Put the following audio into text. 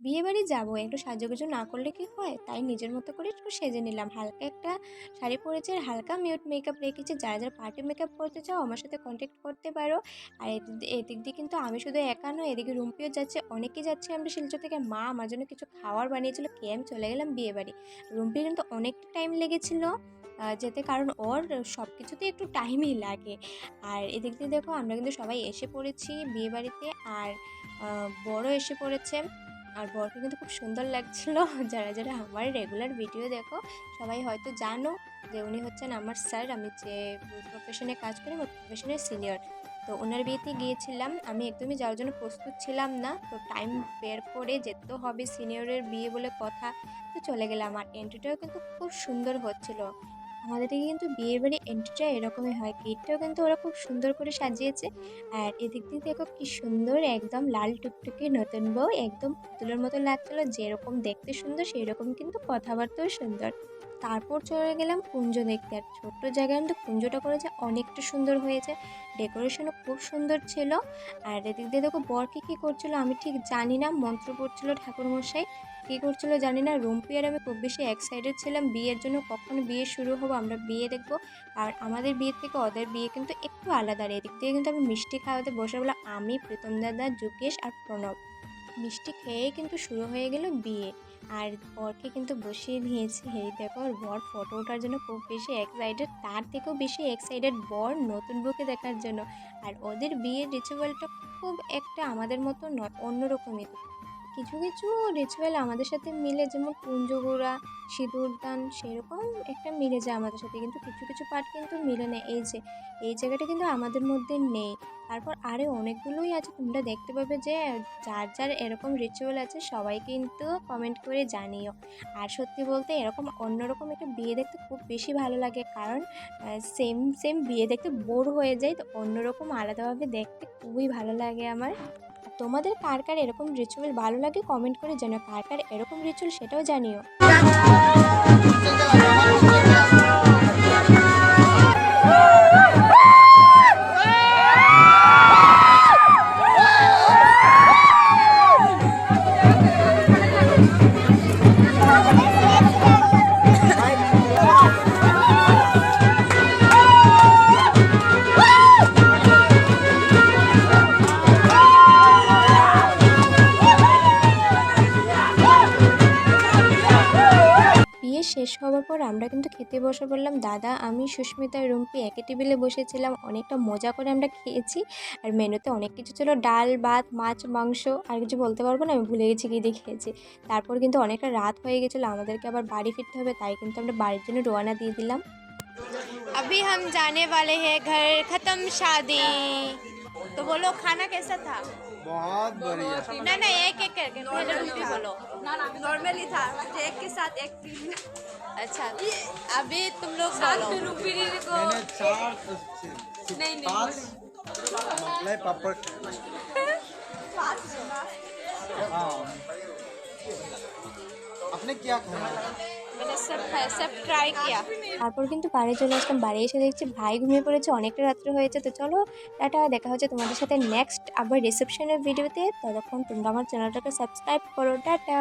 বিয়ে বাড়ি যাব, একটু সাজুগুজু না করলে কি হয়? তাই নিজের মতো করে একটু সেজে নিলাম। হালকা একটা শাড়ি পরেছি আর হালকা মিউট মেকআপ রেখেছি। যারা যারা পার্টি মেকআপ করতে চাও আমার সাথে কন্ট্যাক্ট করতে পারো। আর এদিক- দিয়ে কিন্তু আমি শুধু একা নয় এদিকে রুম্পিও যাচ্ছে, অনেকেই যাচ্ছে আমরা শিলচর থেকে। মা আমার জন্য কিছু খাওয়ার বানিয়েছিল, খেয়ে আমি চলে গেলাম বিয়ে বাড়ি। রুম্পি কিন্তু অনেকটা টাইম লেগেছিল যেতে কারণ ওর সব কিছুতে একটু টাইমই লাগে। আর এদিক দিয়ে দেখো আমরা কিন্তু সবাই এসে পড়েছি বিয়ে বাড়িতে। আর বড় এসে পড়েছে। আর বরকে কিন্তু খুব সুন্দর লাগছিল। যারা যারা আমার রেগুলার ভিডিও দেখো, সবাই হয়তো জানো যে উনি হচ্ছেন আমার স্যার আমি যে প্রফেশনে কাজ করি, আমার প্রফেশনের সিনিয়র তো ওনার বিয়েতে গিয়েছিলাম, আমি একদমই যাওয়ার জন্য প্রস্তুত ছিলাম না। তো টাইম বের করে যেতে হবে সিনিয়রের বিয়ে বলে কথা, তো চলে গেলাম। আর এন্ট্রিটাও কিন্তু খুব সুন্দর হচ্ছিল। আমাদের দিকে কিন্তু বিয়ে বাড়ি এন্ট্রিটা এরকমই হয়। গেটটাও কিন্তু ওরা খুব সুন্দর করে সাজিয়েছে। আর এদিক দিয়ে দেখো কি সুন্দর, একদম লাল টুকটুকে নতুন বউ, একদম পুতুলের মতো লাগছিল, যেরকম দেখতে সুন্দর সেই রকম কিন্তু কথাবার্তাও সুন্দর। তারপর চলে গেলাম কুঞ্জ দেখতে। আর ছোট্ট জায়গায় কিন্তু কুঞ্জটা করেছে অনেকটা সুন্দর হয়েছে। ডেকোরেশনও খুব সুন্দর ছিল। আর এদিক দিয়ে দেখো বর কী কী করছিল আমি ঠিক জানি না, মন্ত্র পড়ছিল ঠাকুরমশাই। কী করছিল জানি না। রুম্পি আর আমি খুব বেশি এক্সাইটেড ছিলাম বিয়ের জন্য, কখন বিয়ে শুরু হব আমরা বিয়ে দেখব। আর আমাদের বিয়ের থেকে ওদের বিয়ে কিন্তু একটু আলাদা এদিক থেকে কিন্তু আমি মিষ্টি খাওয়াতে বসে বলে আমি, প্রীতম দাদা, যুকেশ আর প্রণব। মিষ্টি খেয়েই কিন্তু শুরু হয়ে গেল বিয়ে। আর বরকে কিন্তু বসিয়ে দিয়েছে। এই দেখো, আর বর ফটো ওঠার জন্য খুব বেশি এক্সাইটেড তার থেকেও বেশি এক্সাইটেড বর নতুন বউকে দেখার জন্য। আর ওদের বিয়ের রিচুয়ালটা খুব একটা আমাদের মতো নয়, অন্যরকমই কিছু কিছু রিচুয়াল আমাদের সাথে মিলে, যেমন কুঞ্জগুড়া সিঁদুরদান সেরকম একটা মিলে যায় আমাদের সাথে। কিন্তু কিছু কিছু পার্ট কিন্তু মিলে না এই যে, এই জায়গাটা কিন্তু আমাদের মধ্যে নেই। তারপর আরে অনেকগুলোই আছে। তোমরা দেখতে পাবে যে, যার যার এরকম রিচুয়াল আছে, সবাই কিন্তু কমেন্ট করে জানিও। আর সত্যি বলতে এরকম অন্যরকম একটা বিয়ে দেখতে খুব বেশি ভালো লাগে। কারণ সেম সেম বিয়ে দেখতে বোর হয়ে যায়। তো অন্যরকম আলাদাভাবে দেখতে খুবই ভালো লাগে আমার। তোমাদের কার কার এরকম রিচুয়াল ভালো লাগে কমেন্ট করে জানিও। কার কার এরকম রিচুয়াল সেটাও জানিও। শেষ হওয়ার পর আমরা কিন্তু খেতে বসে পড়লাম দাদা আমি সুস্মিতা রুম্পি একই টেবিলে বসেছিলাম অনেকটা মজা করে আমরা খেয়েছি আর মেনুতে অনেক কিছু ছিল ডাল ভাত মাছ মাংস আর কিছু বলতে পারবো না আমি ভুলে গেছি কী দিয়ে খেয়েছি তারপর কিন্তু অনেকটা রাত হয়ে গেছিলো আমাদেরকে আবার বাড়ি ফিরতে হবে তাই কিন্তু আমরা বাড়ির জন্য রোয়ানা দিয়ে দিলাম अभी हम जाने वाले हैं घर खत्म शादी तो बोलो खाना कैसा था? बहुत बढ़िया। ना ना एक एक करके रूपी बोलो। नॉर्मली था एक के साथ एक अच्छा अभी तुम लोग बोलो। को नहीं नहीं मतलब पापड़। हाँ। आपने क्या खाया? তারপর কিন্তু বাড়ি চলে আসলাম। বাড়ি এসে দেখছি ভাই ঘুমিয়ে পড়েছে, অনেকটা রাত্রে হয়েছে। তো চলো, টাটা, দেখা হচ্ছে তোমাদের সাথে নেক্সট আবার রিসেপশনের ভিডিওতে ততক্ষণ তোমরা আমার চ্যানেলটাকে সাবস্ক্রাইব করো। টাটা!